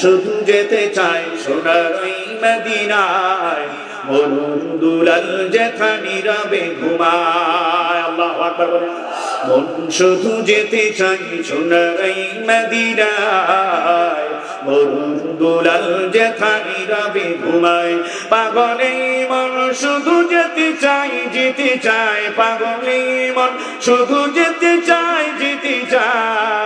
শুধু যেতে চাই সোনার মদিনায় মরুন দুলাল যেথা নীরবে ঘুমায়। আল্লাহ আকবার বলেন মন শুধু যেতে চাই সোনার মদিনায় মরুন দুলাল যেথা নীরবে ঘুমায়। পাগলে মন শুধু যেতে চাই যেতে চাই পাগলে মন শুধু যেতে চাই যেতে চাই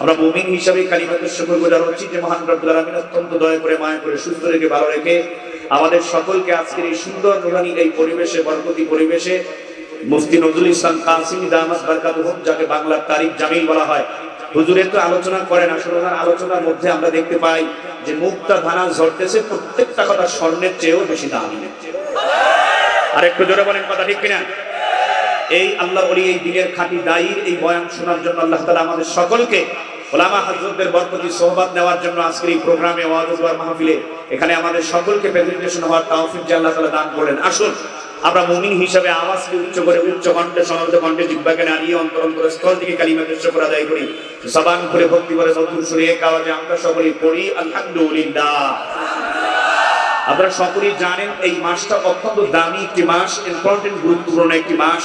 আমরা মুমিন হিসাবে কালিমাতের শুকর গুজার হচ্ছি যে মহান রব্বুল আলামিন অত্যন্ত দয়া করে, মায়া করে, সুস্থ রেখে, ভালো রেখে আমাদের সকলকে আজকের এই সুন্দর নুরানি এই পরিবেশে, বরকতি পরিবেশে মুফতি নজরুল ইসলাম কাসিম দামাত বারকাতুহুম যাকে বাংলার তারিখ জামিল বলা হয়। হুজুরের তো আলোচনা করেন আসলে ওনার আলোচনার মধ্যে আমরা দেখতে পাই যে মুক্তা ধানা ঝরতেছে, প্রত্যেকটা কথা স্বর্ণের চেয়েও বেশি দামি। আর একটু জোরে বলেন কথা ঠিক কিনা? এই আল্লাহ বলি, এই দিনের খাঁটি দায়ীর এই বয়ান শোনার জন্য আল্লাহ তালা আমাদের সকলকে ওলামা হাজরতদের বরকতি সোহবাদ নেওয়ার জন্য আজকের এই প্রোগ্রামে ওয়াজুয়ার মাহফিলে এখানে আমাদের সকলকে প্রেজেন্টেশন হওয়ার তাওফিক যে আল্লাহ তালা দান করেন আসুন, আমরা মুমিন হিসাবে আওয়াজকে উচ্চ করে উচ্চ কণ্ঠে সমাবেত কণ্ঠে জিব্বাকে নাড়িয়ে অন্তর স্থল থেকে কালিমা দৃশ্য করে আদায় করি। জবান করে ভক্তি করে মধুর শুনে এক আওয়াজে আমরা সকলেই পড়ি, আলহামদুলিল্লাহ। আপনারা সকলেই জানেন, এই মাসটা অত্যন্ত দামি একটি মাস ইম্পর্টেন্ট গুরুত্বপূর্ণ একটি মাস।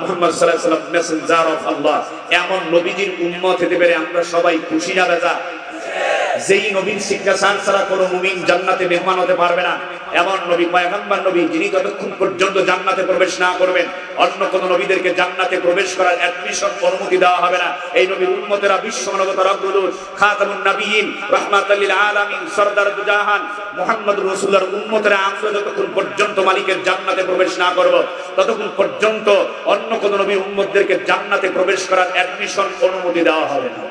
মুহাম্মদ মেসেঞ্জার অফ আল্লাহ এমন নবীজির উম্মত হতে পেরে আমরা সবাই খুশি না বেজা। যেই নবীর শিক্ষা সার ছাড়া কোনো মুমিন জান্নাতে মেহমান হতে পারবে না। এমন নবী, পয়গম্বর নবী, যিনি যতক্ষণ পর্যন্ত জান্নাতে প্রবেশ না করবেন, অন্য কোন নবীদেরকে জান্নাতে প্রবেশ করার অ্যাডমিশন অনুমতি দেওয়া হবে না। এই নবীর উম্মতেরা বিশ্ব মানবতার অগ্রদূত খাতামুন নবিয়িন, রাহমাতাল লিল আলামিন, সরদার দুজাহান মুহাম্মদুর রাসূলুল্লাহর উম্মতেরা আমরা যতক্ষণ পর্যন্ত মালিকের জান্নাতে প্রবেশ না করব, ততক্ষণ পর্যন্ত অন্য কোন নবীর উম্মতদেরকে জান্নাতে প্রবেশ করার অ্যাডমিশন অনুমতি দেওয়া হবে না।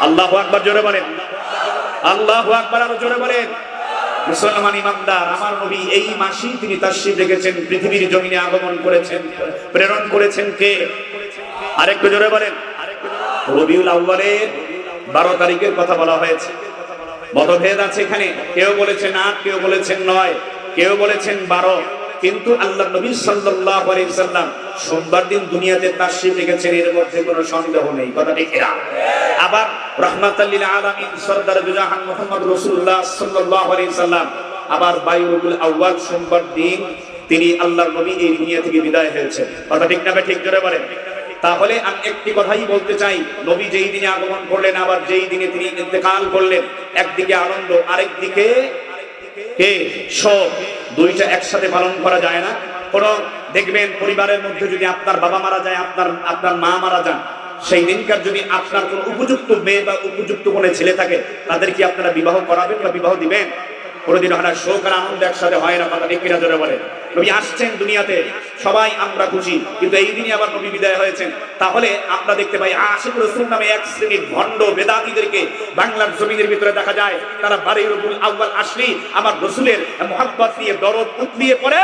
আল্লাহু আকবার জোরে বলেন। আল্লাহু আকবার আরও জোরে বলেন। মুসলমান ইমানদার, আমার নবী এই মাসেই তিনি তাশরীফ রেখেছেন পৃথিবীর জমিনে আগমন করেছেন, প্রেরণ করেছেন কে? আরেকটু জোরে বলেন। রবিউল আউয়ালের বারো তারিখের কথা বলা হয়েছে। মতভেদ আছে এখানে। কেউ বলেছেন আট, কেউ বলেছেন নয়, কেউ বলেছেন বারো। কিন্তু আল্লাহ নবী আলাইহি সাল্লাম সোমবার দিন দুনিয়াতে তাশরীফ রেখেছেন এর মধ্যে কোনো সন্দেহ নেই। কথা ঠিক আবার রাহমাতাল লিল আলামিন, সরদার দুজাহান মুহাম্মদ রাসূলুল্লাহ সাল্লাল্লাহু আলাইহি সাল্লাম আবার বাইরুল আউয়াল সোমবার দিন তিনি আল্লাহর নবী এই দুনিয়া থেকে বিদায় হয়েছেন। কথা ঠিক না ঠিক জোরে বলেন। তাহলে আমি একটি কথাই বলতে চাই, নবী যেই দিনে আগমন করলেন, আবার যেই দিনে তিনি ইন্তেকাল করলেন, একদিকে আনন্দ, আরেক দিকে কে? শোক। দুইটা একসাথে পালন করা যায় না। কোন দেখবেন পরিবারের মধ্যে যদি আপনার বাবা মারা যায়, আপনার আপনার মা মারা যান সেই দিনকার যদি আপনার কোন উপযুক্ত মেয়ে বা উপযুক্ত কোনো ছেলে থাকে, তাদের কি আপনারা বিবাহ করাবেন বা বিবাহ দিবেন? কোনোদিন হয় না শোক আর আনন্দ একসাথে হয় না, কথা কিনা জোরে বলে নবী আসছেন দুনিয়াতে, সবাই আমরা খুশি, কিন্তু এই দিনই আবার নবী বিদায় হয়েছেন। তাহলে আমরা দেখতে পাই আশিক রসুল নামে এক শ্রেণির ভণ্ড বেদাতিদেরকে বাংলার জমিনের ভিতরে দেখা যায়, তারা বাড়ির রবুল আউ্বাল আসলি আমার রসুলের মহাব্বত নিয়ে দরদ উতলিয়ে পড়ে।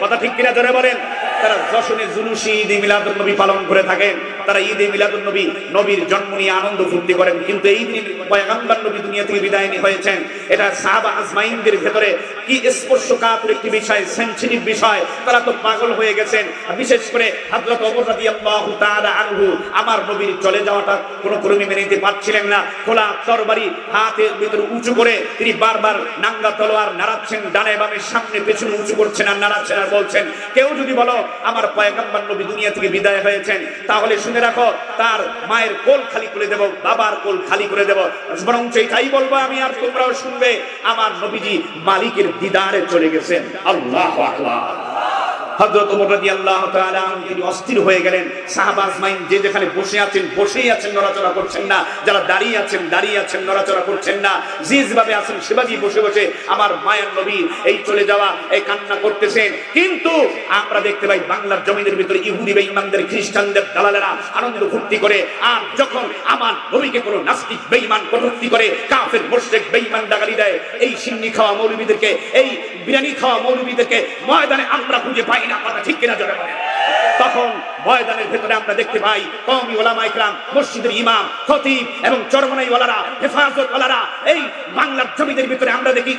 কথা ঠিক কিনা জোরে বলেন? তারা যশনে জুলুসি ঈদ মিলাদুল নবী পালন করে থাকেন। তারা ঈদ মিলাদুল নবী নবীর জন্ম নিয়ে আনন্দ ফুর্তি করেন। কিন্তু এই দিন পয়গাম্বার নবী দুনিয়া থেকে বিদায় নিয়ে হয়েছেন। এটা সাহাবা আজমাইনদের ভেতরে কি স্পর্শকাতর একটি বিষয় সেন্সিটিভ বিষয়, তারা তো পাগল হয়ে গেছেন। বিশেষ করে হযরত ওমর রাদিয়াল্লাহু তাআলা আনহু, আমার নবীর চলে যাওয়াটা কোনো কর্মী মেনে নিতে পারছিলেন না। খোলা তরবারি হাতের ভিতরে উঁচু করে তিনি বারবার নাঙ্গা তলোয়ার নাড়াচ্ছেন, ডানে বামে, সামনে, পেছনে উঁচু করছেন আর নাড়াচ্ছেন আর বলছেন, কেউ যদি বলো আমার পয়গম্বর নবী দুনিয়া থেকে বিদায় হয়েছেন, তাহলে শুনে রাখো, তার মায়ের কোল খালি করে দেব, বাবার কোল খালি করে দেব। বরং সেইটাই বলব আমি, আর তোমরাও শুনবে, আমার নবীজি মালিকের দিদারে চলে গেছেন। আল্লাহ আকবার। হযরত ওমর রাদিয়াল্লাহু তাআলা তিনি অস্থির হয়ে গেলেন। সাহাবা আজমাইন যে যেখানে বসে আছেন, বসেই আছেন, নড়াচড়া করছেন না। যারা দাঁড়িয়ে আছেন দাঁড়িয়ে আছেন, নড়াচড়া করছেন না। যেভাবে আছেন বসে বসে আমার মায়ের নবী এই চলে যাওয়া, এই কান্না করতেছেন। কিন্তু আমরা দেখতে পাই বাংলার জমিনের ভিতরে ইহুদি বেঈমানদের, খ্রিস্টানদের দালালেরা আনন্দ ফুর্তি করে। আর যখন আমার নবীকে কোনো নাস্তিক বেঈমান কটূক্তি করে, কাফের, মুশরিক বেঈমান ডাগালি দেয়, এই সিন্নি খাওয়া মৌলবীদেরকে, এই বিরিয়ানি খাওয়া মৌলবীদেরকে ময়দানে আমরা খুঁজে পাই বলেন। তখন ময়দানের ভেতরে আমরা দেখতে পাই কওমি ওলামা ইকরাম, মসজিদের ইমাম, খতিব এবং চরমনাই ওয়ালারা, হেফাজত ওয়ালারা, এই বাংলার জমিদের ভিতরে আমরা দেখি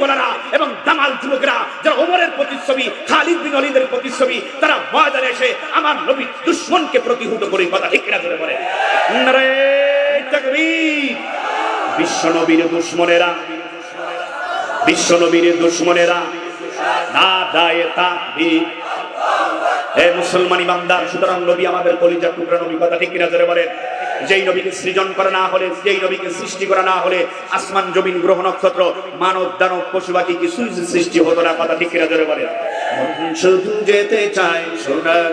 ওয়ালারা এবং দামাল যারা ওমরের প্রতিচ্ছবি, খালিদ বিন ওয়ালিদের প্রতিচ্ছবি, তারা ময়দানে এসে আমার নবী দুশ্মনকে প্রতিহত করে কথা ঠিক কিনা জোরে বলে নারে তাকবীর। বিশ্ব নবীর দুশ্মনেরা, বিশ্ব নবীর দুশ্মনেরা। না মুসলমান ইমানদার, সুতরাং নবী আমাদের কলিজার টুকরা নবী, কথা ঠিক কিনা যেই নবীকে সৃজন করা না হলে, যেই নবীকে সৃষ্টি করা না হলে, আসমান, জমিন, গ্রহ, নক্ষত্র, মানব, দানব, পশু, পাখি কিছুই সৃষ্টি হতো না, কথা ঠিক কিনা জোরে বলেন? শুধু যেতে চায় সোনার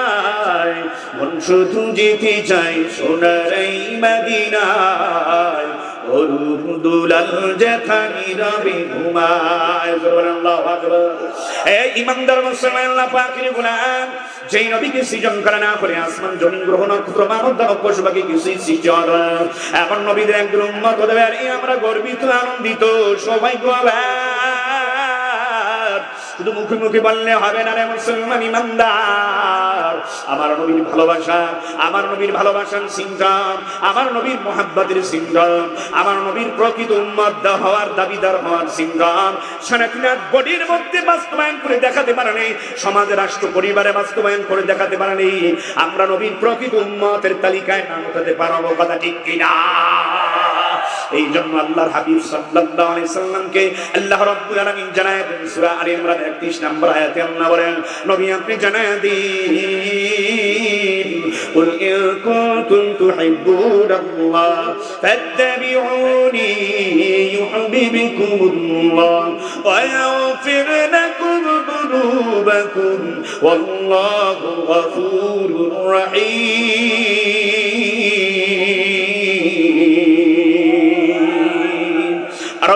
শুধু যেতে চাই সোনার মদিনায়। নবীকে সৃজন করে না করে আসমান জমিন গ্রহ নক্ষত্র মানব দানব পশু পাখি কিছুই সৃষ্টি হয় এখন পারি, আমরা গর্বিত, আনন্দিত সবাই সৌভাগ্যবান। শুধু মুখে মুখে বললে হবে না রে মুসলমান ইমানদার। আমার নবীর ভালোবাসা, আমার নবীর ভালোবাসার সিংহম আমার নবীর মোহাব্বতের সিংহম আমার নবীর প্রকৃত উন্মত হওয়ার দাবিদার হওয়ার সিংহম সনাতনাথ বডির মধ্যে বাস্তবায়ন করে দেখাতে পারেনি সমাজে, রাষ্ট্র, পরিবারে বাস্তবায়ন করে দেখাতে পারেনি আমরা নবীর প্রকৃত উন্মতের তালিকায় নাম উঠাতে পারব কথা ঠিক কিনা? এই জন্য আল্লাহর হাবিব সাল্লাল্লাহু আলাইহি সাল্লামকে আল্লাহ রাব্বুল আলামিন জানায় দেন সূরা আলে ইমরান 31 নম্বর আয়াতে আল্লাহ বলেন নবী আপনি জানায় দিন قل إن كنتم تحبون الله فاتبعوني يحببكم الله ويغفر لكم ذنوبكم والله غفور رحيم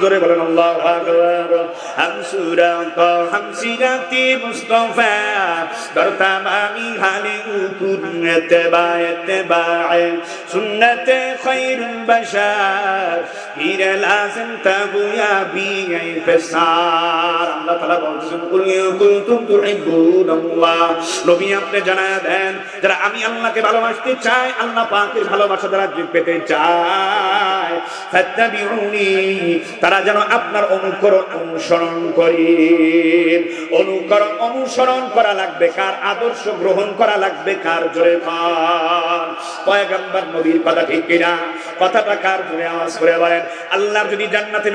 জোরে বলেন, আল্লাহ আকবার। হামসিরাতি মুস্তাফা। দর তামামি হালি উকুন ইত্তিবা ইত্তিবায়ে সুন্নতে বাশার। হির লাজিম তাবু ইয়া বি আল্লাহ তাআলা বলছেন নবী আপনি জানায় দেন, যারা আমি আল্লাহকে ভালোবাসতে চাই, আল্লাহ পাকের ভালোবাসা দ্বারা পেতে চায়। ফাত্তাবিউনি তারা যেন আপনার অনুকরণ অনুসরণ করি। অনুকরণ অনুসরণ করা লাগবে, কার আদর্শ গ্রহণ করা লাগবে, কার জোরে পয়গম্বর নবীর কথা ঠিক কিনা? কথাটা কার জোরে আওয়াজ করে বলেন? আল্লাহর যদি জান্নাতে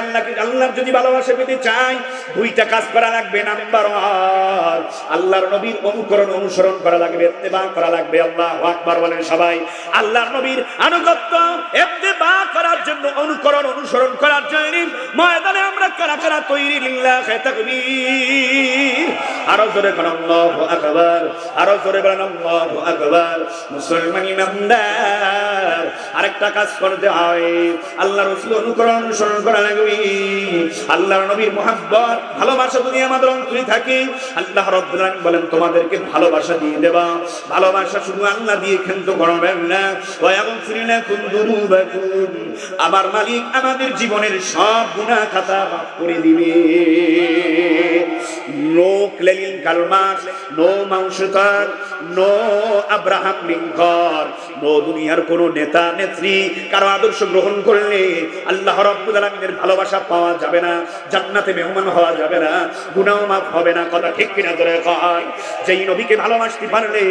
আল্লাহকে আল্লাহর যদি ভালোবাসা পেতে চাই দুইটা কাজ করা লাগবে, নাম্বার ওয়ান, আল্লাহর নবীর অনুকরণ অনুসরণ করা লাগবে, ইত্তেবা করা লাগবে, আল্লাহু আকবার বলেন সবাই। আল্লাহর নবীর আনুগত্য, ইত্তেবা করার জন্য অনুকরণ অনুসরণ করার ময়দানে আমরা কারা কারা তৈরি তাকবীর। আরও জোরে বলেন, আল্লাহু আকবার। আরও জোরে বলেন, আল্লাহু আকবার। মুসলমান ইমানদার আরেকটা কাজ করতে হয়। আল্লাহ রাসূল অনুকরণ অনুসরণ করা লাগবে। আল্লাহর নবীর ভালোবাসা যদি আমাদের অন্তরে থাকে, আল্লাহ রাব্বুল আলামিন বলেন, তোমাদেরকে ভালোবাসা দিয়ে দেবা। ভালোবাসা শুধু আল্লাহ দিয়ে ক্ষান্ত করবেন না। ওয়া ইয়াগফির লাকুম যুনুবাকুম আমার মালিক আমাদের জীবনের সব গুণা খাতা মাফ করে দিবে। নো ক্লেলিন কালমাস, নো মাংসতার নো আব্রাহাম লিঙ্কন নো দুনিয়ার কোন নেতা, নেত্রী কারও আদর্শ গ্রহণ করলে আল্লাহ রব্বুল আলামিনের ভালোবাসা পাওয়া যাবে না, জান্নাতে মেহমান হওয়া যাবে না, গুনাহ মাফ হবে না, কথা ঠিক কিনা ধরে কয়? যেই নবীকে ভালোবাসতে পারলে,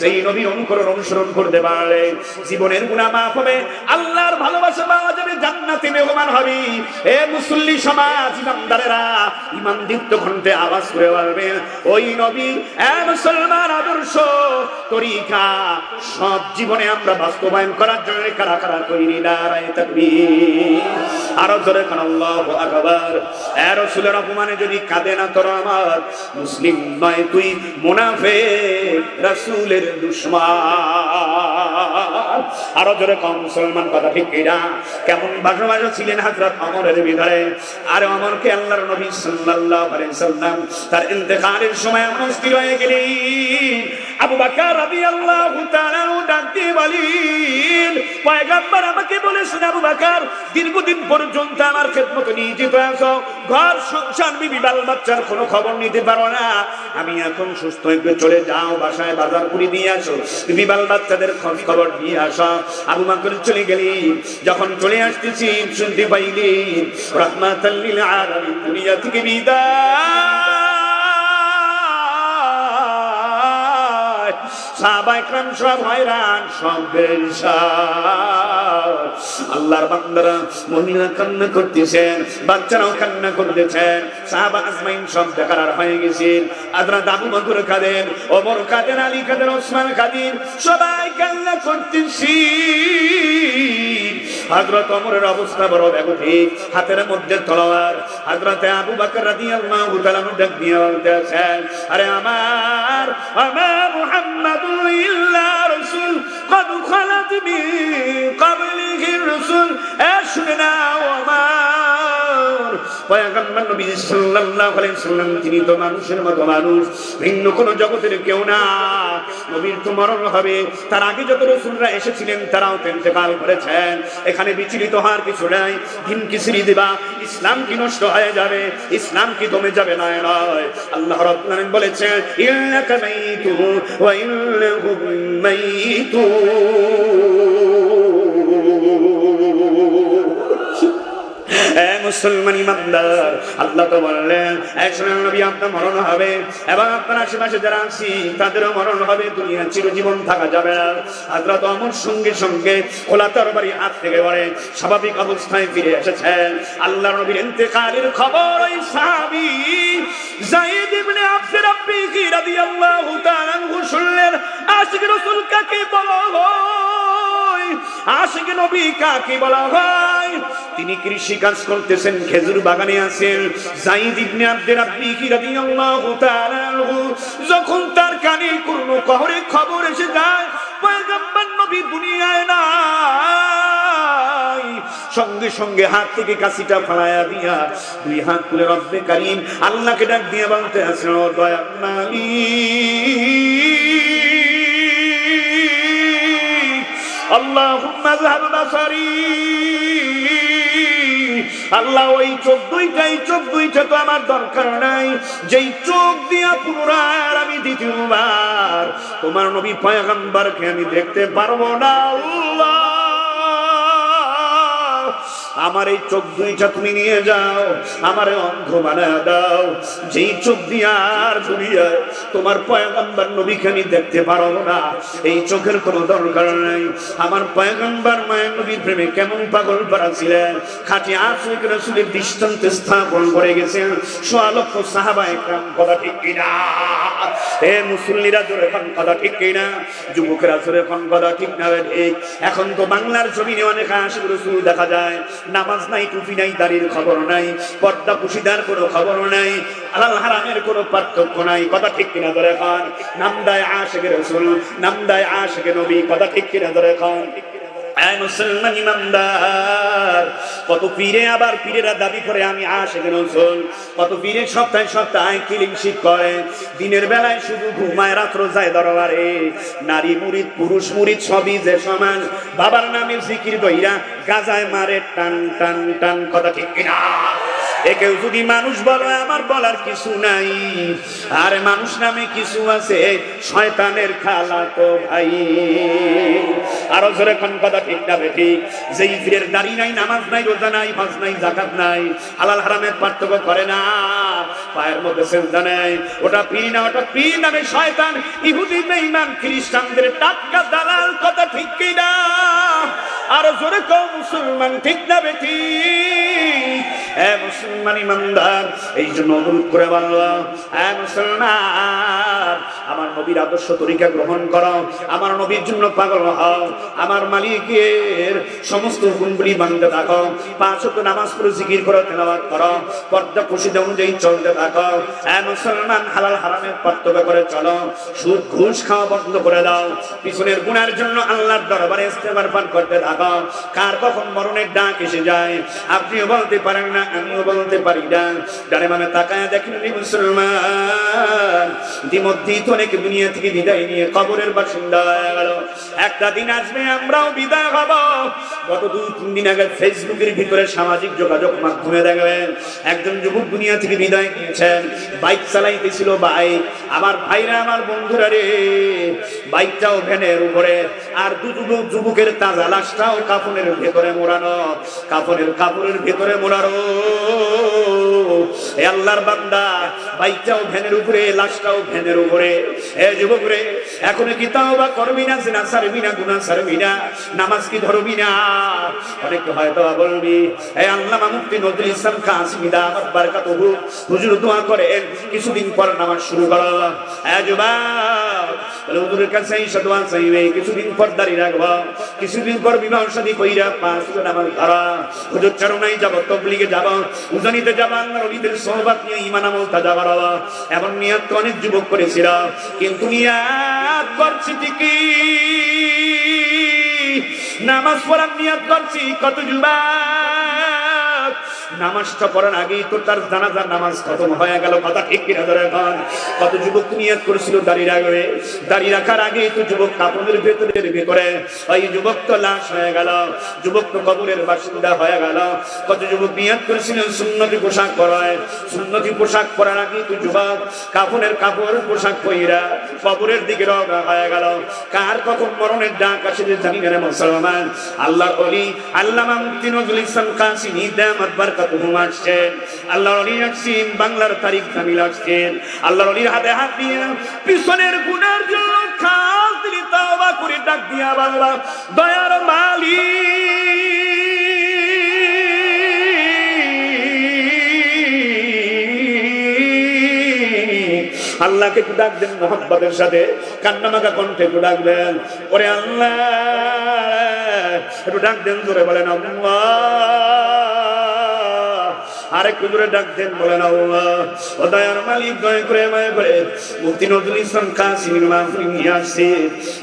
যেই নবীর অনুকরণ অনুসরণ করতে পারলে, জীবনের গুনাহ মাফ হবে, আল্লাহর ভালোবাসা পাওয়া যাবে, জান্নাতে মেহমান হবে। এ মুসল্লি সমাজ, ইমানদারেরা ইমান কণ্ঠে আওয়াজ করে বলবে, ওই নবী, এ মুসলমান আদর্শ, তরিকা সব জীবনে আমরা বাস্তবায়ন করার জন্য কারা কারা নারায় আরও কান আল্লাহু আকবার। এ রাসূলের অপমানে যদি কাঁদে না তোর আমার, মুসলিম নয় তুই, মুনাফিক রাসূলের দুশমন। আরও জোরে কম, মুসলমান কথা ঠিক কেমন ভাষা ভাষা ছিলেন হযরত ওমরের ভিতরে। আর ওমরকে আল্লাহর নবী সাল্লাল্লাহু আলাইহি সাল্লাম তার ইন্তেকালের সময় এমন স্থির হয়ে গেলেন। আবু বকর রাদিয়াল্লাহু তাআলা ডাক দিয়ে বলেন, পয়গম্বর আমাকে বলেছেন, আবু বকর, দীর্ঘদিন পর্যন্ত আমার খেদমত নিয়ে যেতে আসো ঘর, সংসার, বিবি বাল বাচ্চার কোনো খবর নিতে পারো না। আমি এখন সুস্থ হয়ে চলে যাও, বাসায় বাজার করে দিয়ে আসো। বিবি বাল বাচ্চাদের খোঁজ খবর নিয়ে আসো। আবু বকর চলে গেলি যখন চলে আসতেছি শুনতে পাইলি রহমাতাল্লিল আলামিন, দুনিয়া থেকে বিদায়। সাহাবাইকরাম সব হয়রান, সব বেরিসার আল্লাহর বান্দারা মহিলা কান্না করতেছেন, বাচ্চারাও কান্না করতেছেন। সাহাবা আজমাইন সব বেকার হয়ে গেছেন। আদরা দাবু মাগুর কাদের ওমর কাদের আলী কাদের ওসমান কাদের সবাই কান্না করতেছি। হযরত ওমরের অবস্থা বড় ব্যাপক হাতের মধ্যে তলোয়ার। হযরত আবু বকর রাদিয়াল্লাহু তাআলা ডাক দিয়ে বলতেছেন, আরে আমার আমার মুহাম্মাদু ইল্লা রাসূল, কদ খালাত মিন ক্বাবলিহি রাসূল, এ শুনে নাও আমার তিনি তো মানুষের মতো মানুষ, ভিন্ন কোন জগতের কেউ না। নবীর তো মরণ হবে। তার আগে যত রাসূলরা এসেছিলেন, তারাও ইন্তেকাল করেছেন। এখানে বিচলিত হওয়ার কিছু নাই। কিসরি দিবা, ইসলাম কি নষ্ট হয়ে যাবে? ইসলাম কি দমে যাবে? না নয়। আল্লাহ রাব্বুল বলেছেন ইন্নাকা মাইতু ওয়া ইন্নাহুম মাইতুন মুসলমান ইমানদার। আল্লাহ তো বললেন একসময় নবী আপনার মরণ হবে। এবং আপনার আশেপাশে যারা আছি, তাদেরও মরণ হবে। দুনিয়া চিরজীবন থাকা যাবে না। আল্লাহ তো আমার সঙ্গে সঙ্গে খোলা তরবারি হাত থেকে পড়ে স্বাভাবিক অবস্থায় ফিরে এসেছেন আল্লাহ নবীর ইন্তেকালের খবর ওই সাহাবী জাইদ ইবনে আব্দুর রাব্বি কি রাদিয়াল্লাহু তাআলা শুনলেন আশিক রাসূল কাকে বলা আশিক নবী কাকে বলা হয়? তিনি কৃষি কাজ করতেছেন, খেজুর বাগানে আছেন। জাইদ ইবনে আব্দুর রাব্বি কি রাদিয়াল্লাহু তাআলা যখন তার কানে কোন কহরে খবর এসে যায়, পয়গম্বর নবী দুনিয়ায় নাই। সঙ্গে সঙ্গে হাত থেকে কাশিটা ফালায়া দিয়া দুই হাত তুলে রব্বে কারিম আল্লাহকে ডাক দিয়ে বলতে আছেন ও দয়া আল্লাহুম্মা যাহাব বাসারি। আল্লাহ ওই চোখ দুইটাই, চোখ দুইটা তো আমার দরকার নাই। যেই চোখ দিয়া পুনরায় আমি দ্বিতীয়বার তোমার নবী পয়গম্বরকে আমি দেখতে পারব না, আল্লাহ। আমার এই চোখ দুইটা তুমি নিয়ে যাও, আমার অন্ধ বানায় দাও। যেই চোখ দিয়ে আর দুনিয়ায় তোমার পয়গম্বর নবীকে আমি দেখতে পারব না, এই চোখের কোনো দরকার নাই। আমার পয়গম্বর মায়ের নবীর প্রেমে কেমন পাগল পারা ছিলেন। খাটি আশিক রসুলের দৃষ্টান্ত স্থাপন করে গেছেন। সোয়া লক্ষ সাহাবা একরাম, কথা ঠিক কিনা এ মুসল্লিরা জোরে এখন কথা ঠিক কিনা যুবকেরা জোরে এখন কথা ঠিক না এখন তো বাংলার জমিনে অনেক আশিক রসুল দেখা যায়। নামাজ নাই, টুপি নাই, দাড়ির খবর নাই, পর্দা পুশিদার কোনো খবর নাই আলাল হারামের কোনো পার্থক্য নাই, কথা ঠিক কিনা ধরে খান? নাম দেয় আশেখ রসুল, নাম দেয় আশেখ নবী, কথা ঠিক কিনা ধরে খান? আয় মুসলমান ইমানদার। কত পীরে আবার পীরেরা দাবি করে, আমি আশেখ রসুল কত পীরে সপ্তাহে সপ্তাহে কিলিংশিপ করে। দিনের বেলায় শুধু ঘুমায়, রাত্র যায় দরবারে। নারী মুরিদ, পুরুষ মুরিদ, সবই যে সমান। বাবার নামে জিকির দইরা গাজায় মারে, টান টান টান, কথা ঠিক কিনা? এ কেউ যদি মানুষ বলো, আমার বলার কিছু নাই। আর মানুষ নামে কিছু আছে, শয়তানের খালা তো ভাই। আরও জোরে কোন কথা ঠিক না ঠিক? যেই ফিরের দাড়ি নাই, নামাজ নাই, রোজা নাই, হজ নাই জাকাত নাই, হালাল হারামের পার্থক্য করে না। পায়ের মধ্যে সেজদা নেই। ওটা পীর না, ওটা পীর নামে শয়তান। ইহুদি, বেঈমান, খ্রিস্টানদের টাটকা দালাল কথা ঠিক কি না আরও জোরে কও, মুসলমান ঠিক না বেটি হ্যাঁ মুসলমান ইমানদার, এই জন্য অনুরোধ করে বললাম হ্যাঁ মুসলমান, আমার নবীর আদর্শ তরিকা গ্রহণ করো, আমার নবীর জন্য পাগল হও, আমার মালিকের সমস্ত হুকুমগুলি মানতে থাকো, পাঁচ নামাজ পড়ে জিকির করে, তেলাওয়াত করো, পর্দা খুশিতে অনুযায়ী চলতে থাকো হ্যাঁ মুসলমান, হালাল হারামের পার্থক্য করে চলো, সুদ, ঘুষ খাওয়া বন্ধ করে দাও, পিছনের গুণার জন্য আল্লাহর দরবারে ইস্তেমার পান করতে থাকো, কার কখন মরণের ডাক এসে যায়, আপনিও বলতে পারেন না আমিও বলতে পারি না। ডানে মানে তাকায় দেখেন মুসলমান। ইতিমধ্যেই তো অনেক দুনিয়া থেকে বিদায় নিয়ে কবরের বাসিন্দা হয়ে গেল। একটা দিন আসবে, আমরাও বিদায় হব। গত দুই তিন দিন আগে ফেসবুকের ভিতরে সামাজিক যোগাযোগ মাধ্যমে দেখবেন, একজন যুবক দুনিয়া থেকে বিদায় নিয়েছেন বাইক চালাইতেছিল বাইক আমার ভাইরা, আমার বন্ধুরা রে, বাইকটাও ভ্যানের উপরে। আর দু যুবক, যুবকের তাজা লাশটাও কাপড়ের ভেতরে মোড়ানো কাপড়ের কাপড়ের ভেতরে মোড়ানো। আল্লাহর বান্দা বাইকটাও ভ্যানের উপরে, লাশটাও ভ্যানের উপরে। এ যুবক রে এখন কি তাও বা করবি না না সারবি না গুনা সারবি না, নামাজ কি ধরবি না? অনেকে হয়তো বলবি, এ আল্লাহ মুফতি নজরুল ইসলাম কাসিমি দামাত বারকাত হুজুর দোয়া করেন, কিছুদিন পর নামাজ শুরু করো। এ যুবক, বলে, হুজুরের কাছে এসে দোয়া চাইবে, কিছুদিন পর দাঁড়িয়ে রাখব, কিছুদিন পর বিবাহ শাদী কইরা পাঁচ নামাজ ধরা। হুজুর চরণাই যাব, তবলিগে যাব উজানিতে যাব আল্লাহর ওলিদের নিয়ে ঈমান আমল তাজা বাড়াবা এমন নিয়াত অনেক যুবক করেছিল কিন্তু নিয়াত করছি ঠিকই। নামাজ পড়ার নিয়াত করছি কত যুবক। নামাজটা পড়ার আগেই তো তার জানাজার নামাজ খতম হয়ে গেল। কথা ঠিক কিনা ধরে এখন কত যুবক নিয়াত করেছিল দাঁড়িয়ে রাখবে? দাঁড়িয়ে রাখার আগেই তো যুবক কাপড়ের ভেতরে। ওই যুবক তো লাশ হয়ে গেল। যুবক তো কবরের বাসিন্দা হয়ে গেল। কত যুবক নিয়াত করেছিলেন সুন্নতি পোশাক পরায়। সুন্নতি পোশাক পরার আগেই তো যুবক কাপড়ের কাপড় পোশাক পইরা কবরের দিকে রওনা হয়ে গেল। কার কখন মরণের ডাক আসে যে জানি না মুসলমান? আল্লাহর অলি আল্লামা মুফতি নজরুল ইসলাম কাসিমি দামাত হাতে পিছনের করে ডাক দিয়া বাংলা, দয়ার মালিক। আল্লাহকে একটু ডাক দেন মোহাম্মদের সাথে। কান্নামাকা কণ্ঠে একটু ডাকবেন ওরে আল্লাহ, একটু ডাক দেন ধরে বলেন, আল্লাহ আরেকটু দূরে ডাক দেন, বলেন আল্লাহ ও দয়ার মালিক, দয়া করে মায়া করে মুক্তি নজরুল ইসলাম কাসিমের মাহফিল নিয়ে আসছে।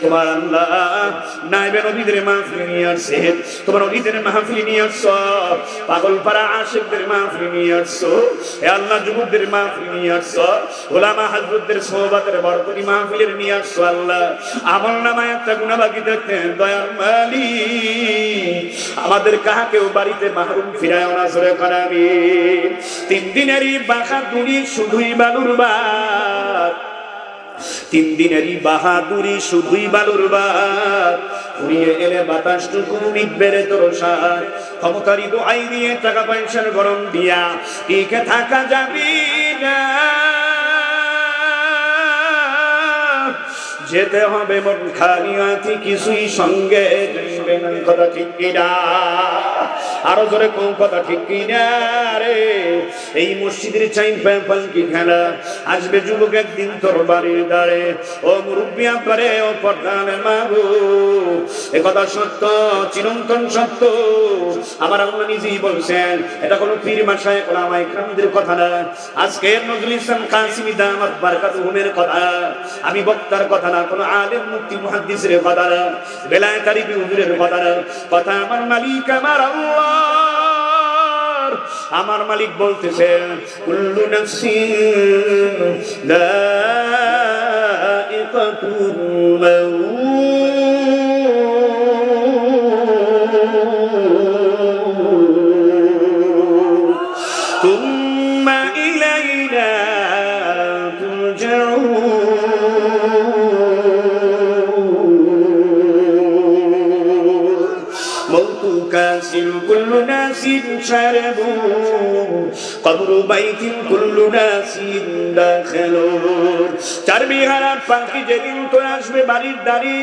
তোমার আল্লাহ নাইবে নবীদের মাহফিল নিয়ে আসছে। তোমার নবীদের মাহফিল নিয়ে আসছো। পাগল পাড়া আশেকদের মাহফিল নিয়ে আসছো। এ আল্লাহ যুবকদের মাহফিল নিয়ে আসছো। ওলামা হাজরতদের সোহবাতের বরকতি মাহফিলের নিয়ে আসছো, আল্লাহ। আমল নামায় একটা গুণা বাকি দেখতেন দয়ার মালিক। আমাদের কাহাকেও বাড়িতে মাহরুম ফিরায় অনাসরে করাবি তিন দিনেরই বাহাদুরি শুধুই বালুর বাদ। তিন দিনেরই বাহাদুরি শুধুই বালুর বাদ। উড়িয়ে এলে বাতাসটুকু টুকু রে তোর সার। ক্ষমতারি আই দিয়ে টাকা পয়সার গরম দিয়া টিকে থাকা যাবি না। যেতে হবে মন খালি আছি কিছুই সঙ্গে কথা ঠিক কিনা? আরও জোরে কোন কথা ঠিক কিনা রে? এই মসজিদের চাই পালকি খেলা? আসবে যুবক একদিন তোর বাড়ির দাঁড়ে ও মুরব্বী আপারে, ও পর্দানের মাগু এ কথা সত্য, চিরন্তন সত্য। আমার আল্লাহ নিজেই বলছেন, এটা কোনো পীর মাসায়, ওলামায়ে কেরামদের কথা না। আজকের নজরুল ইসলাম কাসিমি দামাত বারকাতুহুমের কথা। আমি বক্তার কথা না কোনো আলেম, মুক্তি, মুহাদ্দিসের কথা না বেলায় তারিখে হুজুরের কথা আমার মালিক আমার মালিক বলতেছে, কুল্লু নাফসিন দাইকাতুল মাউত no ناس شربوا قبر بيت كل ناس داخلون চারবি হারার পাখি যেদিন তো আসবে বাড়ির দাঁড়ি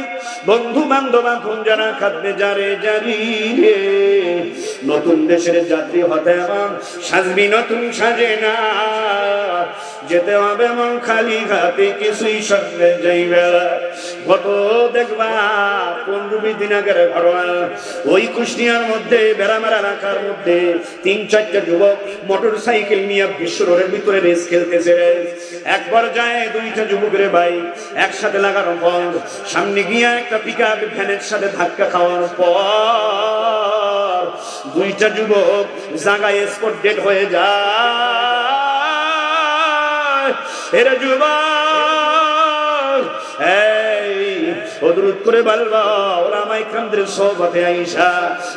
বন্ধু বান্ধব এখন যারা খাদ্যে যারে জারি রে নতুন দেশের যাত্রী হতে এমন সাজবি নতুন সাজে না যেতে হবে এমন খালি হাতে কিছুই সঙ্গে যাইবে না। গত দেখবা পনেরো বিশ দিন আগের ঘটনা ওই কুষ্টিয়ার মধ্যে বেড়ামেরা এলাকার মধ্যে তিন, চারটা যুবক মোটর সাইকেল নিয়ে বিশ্ব রোডের ভিতরে রেস খেলতেছে। একবার যায় দুইটা যুবকের ভাই, একসাথে লাগানো পর সামনে গিয়ে একটা পিক ভ্যানের সাথে ধাক্কা খাওয়ার পর দুইটা যুবক জায়গায় স্পট ডেট হয়ে যায়। এরা যুবক অনুরোধ করে বলবা, ওলামা ইকরামদের সোহবতে আইসা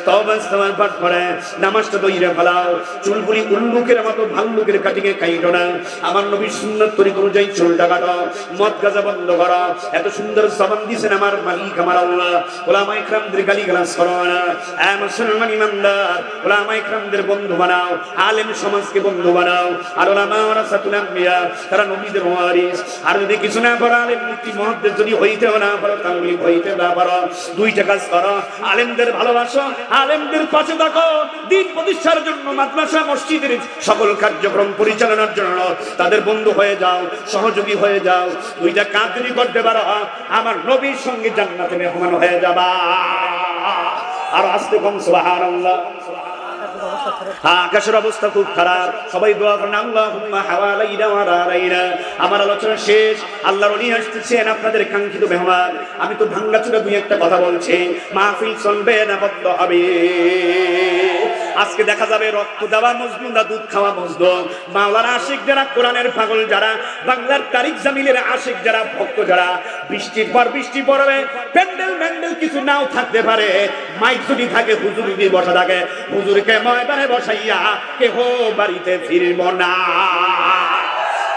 তওবা ইস্তেগফার পাঠ করে নামাজটা দইরা ফেলাও, চুলগুলি উল্লুকের মতো ভাল্লুকের কাটিংয়ে কাইটো না। আমার নবীর সুন্নাত তরিক অনুযায়ী চুলটা কাটো, মদ গাজা বন্ধ করো, এত সুন্দর জবান দিয়েছেন আমার মালিক, আমার আল্লাহ। ওলামা ইকরামদের গালি গালাজ করো না। এ মুসলমান ইমানদার, ওলামা ইকরামদের বন্ধু বানাও, আলেম সমাজকে বন্ধু বানাও। আর ওলামা ওয়ারাসাতুল আম্বিয়া, তারা নবীদের ওয়ারিস। আর যদি কিছু না করো আলেম মুক্তি মহদ্দের যদি হইতেও না পারো তাহলে হইতে না দুইটা কাজ করো। আলেমদের ভালোবাসো। আলেমদের পাশে থাকো। দিন প্রতিষ্ঠার জন্য মাদ্রাসা, মসজিদের সকল কার্যক্রম পরিচালনার জন্য তাদের বন্ধু হয়ে যাও, সহযোগী হয়ে যাও। দুইটা কাজ যদি করতে পারো, আমার নবীর সঙ্গে জান্নাতে মেহমান হয়ে যাবা। আর আসতে কম, সুবহানাল্লাহ। আকাশের অবস্থা খুব খারাপ। সবাই দোয়া করেন, আল্লাহুম্মা হাওয়ালাইনা ওয়া রারাইনা। আমার আলোচনা শেষ। আল্লাহর ওলি আসতেছেন আপনাদের কাঙ্ক্ষিত মেহমান। আমি তো ভাঙ্গাচুরা দুই একটা কথা বলছি। মাহফিল চলবে না বন্ধ হবে। আজকে দেখা যাবে রক্ত দেওয়া না দুধ খাওয়া মজদুর মাওলানা আশিক যারা, কোরআনের পাগল যারা, বাংলার তারিখ জামিলের আশিক যারা, ভক্ত যারা, বৃষ্টির পর বৃষ্টি পড়বে, প্যান্ডেল ম্যান্ডেল কিছু নাও থাকতে পারে। মাইক যদি থাকে, হুজুর যদি বসা থাকে, হুজুরকে ময়দানে বসাইয়া কেহ বাড়িতে ফিরব না।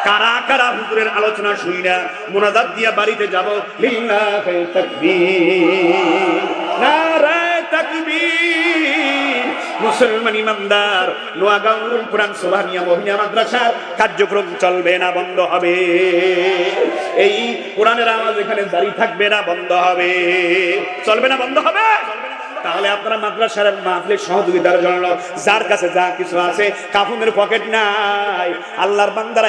কারা কারা হুজুরের আলোচনা শুনি না, মোনাজাত দিয়া বাড়িতে যাব, লিল্লাহি তাকবীর, নারায়ে তাকবীর। মুসলমান ইমানদার, নোয়াগাঁও নুরুল কোরআন সোভানিয়া মহিলা মাদ্রাসার কার্যক্রম চলবে না, বন্ধ হবে। এই কোরআনের আওয়াজ এখানে জারি থাকবে না, বন্ধ হবে। চলবে না, বন্ধ হবে? তাহলে আপনারা মাদ্রাসার মাহফিলের সহযোগিতার জন্য যার কাছে যা কিছু আছে, কাফনের পকেট নাই। আল্লাহর বান্দারা